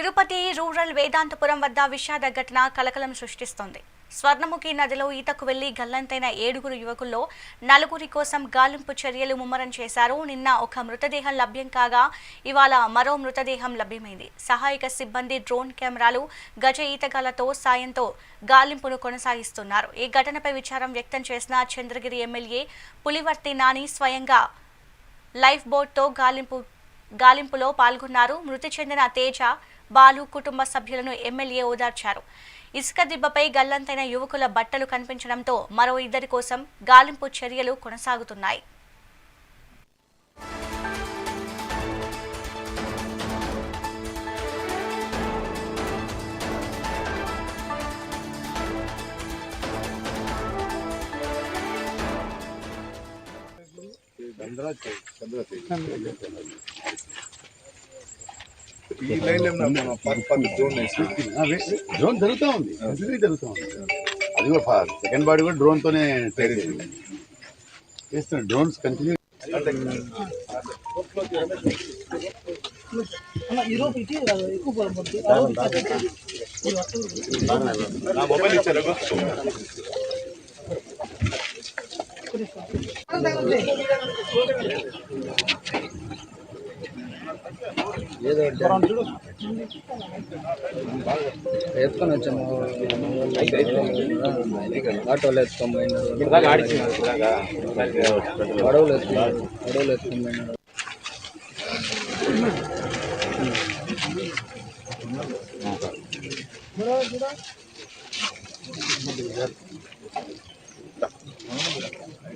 Tirupati rural Vedanthapuram వద్ద విషాద ఘటన కలకలం సృష్టిస్తోంది. స్వర్ణముఖి నదిలో ఈతకు వెళ్ళి గల్లంతైన ఏడుగురు యువకుల్లో నలుగురి కోసం గాలింపు చర్యలు ముమ్మరం చేశారు. నిన్న ఒక మృతదేహం లభ్యం కాగా ఇవాళ మరో మృతదేహం లభ్యమైంది. సహాయక సిబ్బంది డ్రోన్ కెమెరాలు గజ ఈతగాలతో సాయంతో గాలింపును కొనసాగిస్తున్నారు. ఈ ఘటనపై విచారం వ్యక్తం చేసిన చంద్రగిరి ఎమ్మెల్యే పులివర్తి నాని స్వయంగా లైఫ్ బోట్తో గాలింపు గాలింపులో పాల్గొన్నారు. మృతి చెందిన తేజ బాలు కుటుంబ సభ్యులను ఎమ్మెల్యే ఓదార్చారు. ఇసుక దిబ్బపై గల్లంతైన యువకుల బట్టలు కనిపించడంతో మరో ఇద్దరి కోసం గాలింపు చర్యలు కొనసాగుతున్నాయి. ఈ లైన్ డ్రోన్ జరుగుతూ ఉంది. కంటిన్యూ జరుగుతూ ఉంది. అది కూడా సెకండ్ బాడీ కూడా డ్రోన్ తోనే ట్రై చేసింది. చేస్తున్నాడు డ్రోన్స్ కంటిన్యూ నా మొబైల్ ఇచ్చారు? ఏదో ఎత్తుకొని వచ్చాము ఆటోలు ఎత్తుకొని అడవులు ఎత్తుకున్నాడు అడవులు ఎత్తుకొని Thank.